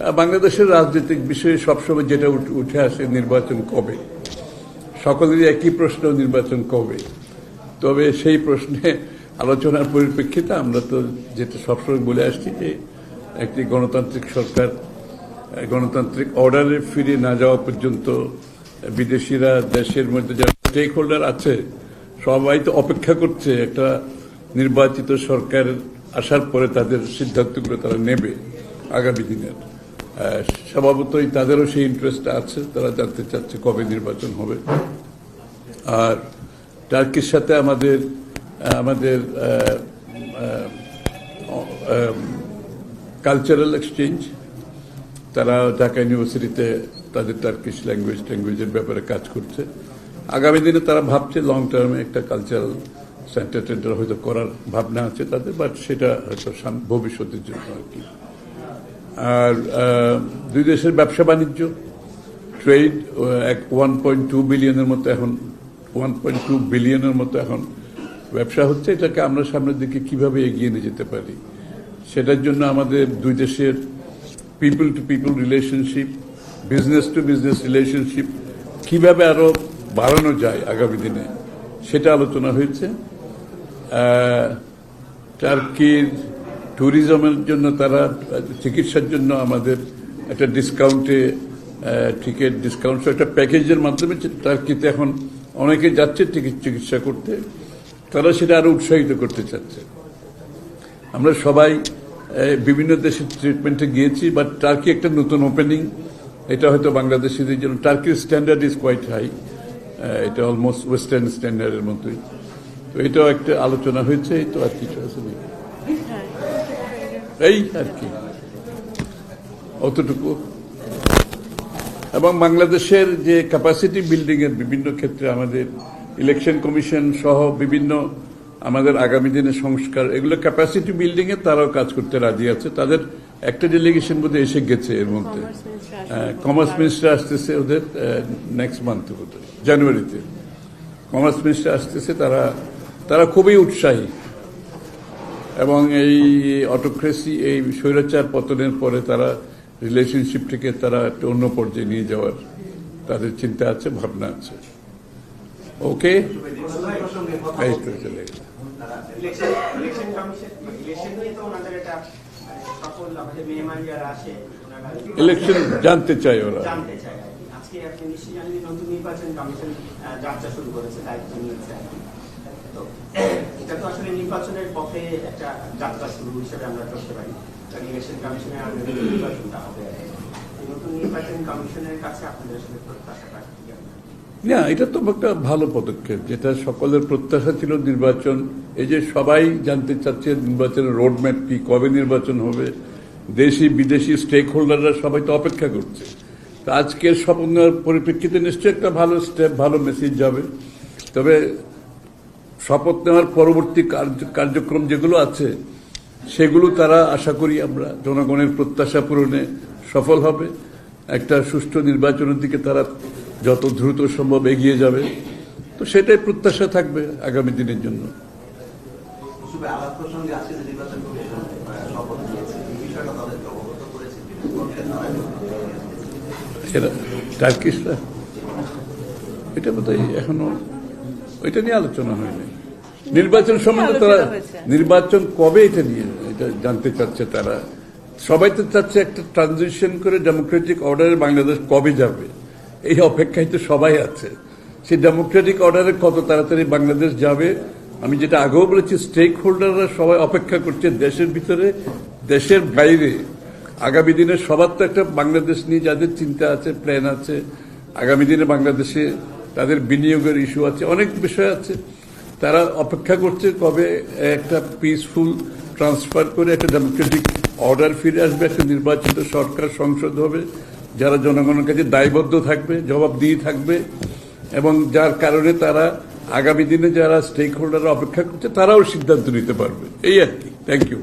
বাংলাদেশের রাজনৈতিক বিষয়ে সবসময় যেটা উঠে আসে নির্বাচন কবে? সকলেরই একই প্রশ্ন, নির্বাচন কবে? তবে সেই প্রশ্নে আলোচনার পরিপ্রেক্ষিতে আমরা তো যেটা সবসময় বলে আসছি যে, একটি গণতান্ত্রিক সরকার গণতান্ত্রিক অর্ডারে ফিরে না যাওয়া পর্যন্ত বিদেশিরা দেশের মধ্যে যারা স্টেক হোল্ডার আছে, সবাই তো অপেক্ষা করছে একটা নির্বাচিত সরকার আসার পরে তাদের সিদ্ধান্তগুলো তারা নেবে আগামী দিনের। স্বভাবতই তাদেরও সেই ইন্টারেস্ট আছে, তারা জানতে চাচ্ছে কবে নির্বাচন হবে। আর টার্কির সাথে আমাদের আমাদের কালচারাল এক্সচেঞ্জ তারা ঢাকা ইউনিভার্সিটিতে তাদের টার্কিশ ল্যাঙ্গুয়েজ ট্যাঙ্গুয়েজের ব্যাপারে কাজ করছে। আগামী দিনে তারা ভাবছে লং টার্মে একটা কালচারাল সেন্টার টেন্টার হয়তো করার ভাবনা আছে তাদের বাট সেটা হয়তো ভবিষ্যতের জন্য আর কি। আর দুই দেশের ব্যবসা বাণিজ্য ট্রেড এক ওয়ান পয়েন্ট টু বিলিয়নের মতো এখন ওয়ান পয়েন্ট টু বিলিয়নের মতো এখন ব্যবসা হচ্ছে। এটাকে আমরা সামনের দিকে কীভাবে এগিয়ে নিয়ে যেতে পারি? সেটার জন্য আমাদের দুই দেশের people to people relationship business to business relationship কীভাবে আরও বাড়ানো যায় আগামী দিনে, সেটা আলোচনা হয়েছে। টার্কির ট্যুরিজমের জন্য তারা, চিকিৎসার জন্য আমাদের একটা ডিসকাউন্টে টিকিট ডিসকাউন্ট একটা প্যাকেজের মাধ্যমে টার্কিতে এখন অনেকে যাচ্ছে চিকিৎসা করতে। তারা সেটা আরও উৎসাহিত করতে চাচ্ছে। আমরা সবাই বিভিন্ন দেশের ট্রিটমেন্টে গিয়েছি বাট টার্কি একটা নতুন ওপেনিং এটা হয়তো বাংলাদেশিদের জন্য টার্কির স্ট্যান্ডার্ড ইজ কোয়াইট হাই এটা অলমোস্ট ওয়েস্টার্ন স্ট্যান্ডার্ডের মতোই। তো এটাও একটা আলোচনা হয়েছে, তো আর কিছু আছে এই আর কি। অতটুকু। এবং বাংলাদেশের যে ক্যাপাসিটি বিল্ডিং এর বিভিন্ন ক্ষেত্রে আমাদের ইলেকশন কমিশন সহ বিভিন্ন আমাদের আগামী দিনের সংস্কার এগুলো ক্যাপাসিটি বিল্ডিং এ তারাও কাজ করতে রাজি আছে। তাদের একটা ডেলিগেশন বোধহয় এসে গেছে এর মধ্যে। কমার্স মিনিস্টার আসতেছে ওদের নেক্সট মান্থ বোধহয় জানুয়ারিতে কমার্স মিনিস্টার আসতেছে তারা তারা খুবই উৎসাহী। এবং এই অটোক্রেসি এই স্বৈরাচার পতনের পরে তারা রিলেশনশিপটিকে তারা একটা অন্য পর্যায়ে নিয়ে যাওয়ার তাদের চিন্তা আছে ভাবনা আছে। ওকে প্রসঙ্গে এই তো চলে ইলেকশন জানতে চাই ওরা। নির্বাচন কমিশন যাত্রা শুরু করেছে দায়িত্ব নিয়েছে তো এটা তো আসলে নির্বাচনের পথে একটা যাত্রা শুরু হিসেবে আমরা পারি। ইলেকশন কমিশনের নির্বাচনটা হবে না, এটা তো একটা ভালো পদক্ষেপ, যেটা সকলের প্রত্যাশা ছিল নির্বাচন। এই যে সবাই জানতে চাচ্ছে নির্বাচনের রোডম্যাপ কি, কবে নির্বাচন হবে। দেশি, বিদেশি স্টেক হোল্ডাররা সবাই তো অপেক্ষা করছে। তা আজকের স্বপ্নের পরিপ্রেক্ষিতে নিশ্চয়ই একটা ভালো স্টেপ ভালো মেসেজ যাবে। তবে শপথ নেওয়ার পরবর্তী কার্য- কার্যক্রম যেগুলো আছে সেগুলো তারা আশা করি আমরা জনগণের প্রত্যাশা পূরণে সফল হবে। একটা সুষ্ঠু নির্বাচনের দিকে তারা যত দ্রুত সম্ভব এগিয়ে যাবে। তো সেটাই প্রত্যাশা থাকবে আগামী দিনের জন্য। টার্কিশরা? এটা বোধহয় এখনও এটা নিয়ে আলোচনা হয়নি। নির্বাচন সম্বন্ধে তারা নির্বাচন কবে এটা নিয়ে এটা জানতে চাচ্ছে তারা? সবাই তো চাচ্ছে একটা ট্রানজিশন করে ডেমোক্রেটিক অর্ডারে বাংলাদেশ কবে যাবে? এই অপেক্ষায় তো সবাই আছে। সেই ডেমোক্রেটিক অর্ডারে কত তাড়াতাড়ি বাংলাদেশ যাবে? আমি যেটা আগেও বলেছি স্টেক হোল্ডাররা সবাই অপেক্ষা করছে দেশের ভিতরে দেশের বাইরে। আগামী দিনে সবার তো একটা বাংলাদেশ নিয়ে যাদের চিন্তা আছে প্ল্যান আছে আগামী দিনে বাংলাদেশে তাদের বিনিয়োগের ইস্যু আছে, অনেক বিষয় আছে। তারা অপেক্ষা করছে কবে একটা পিসফুল ট্রান্সফার করে একটা ডেমোক্রেটিক অর্ডার ফিরে আসবে, একটা নির্বাচিত সরকার সংসদ হবে, যারা জনগণের কাছে দায়বদ্ধ থাকবে, জবাবদিহি থাকবে, এবং যার কারণে তারা আগামী দিনে যারা স্টেক হোল্ডাররা অপেক্ষা করছে, তারাও সিদ্ধান্ত নিতে পারবে। এই আর কি। Thank you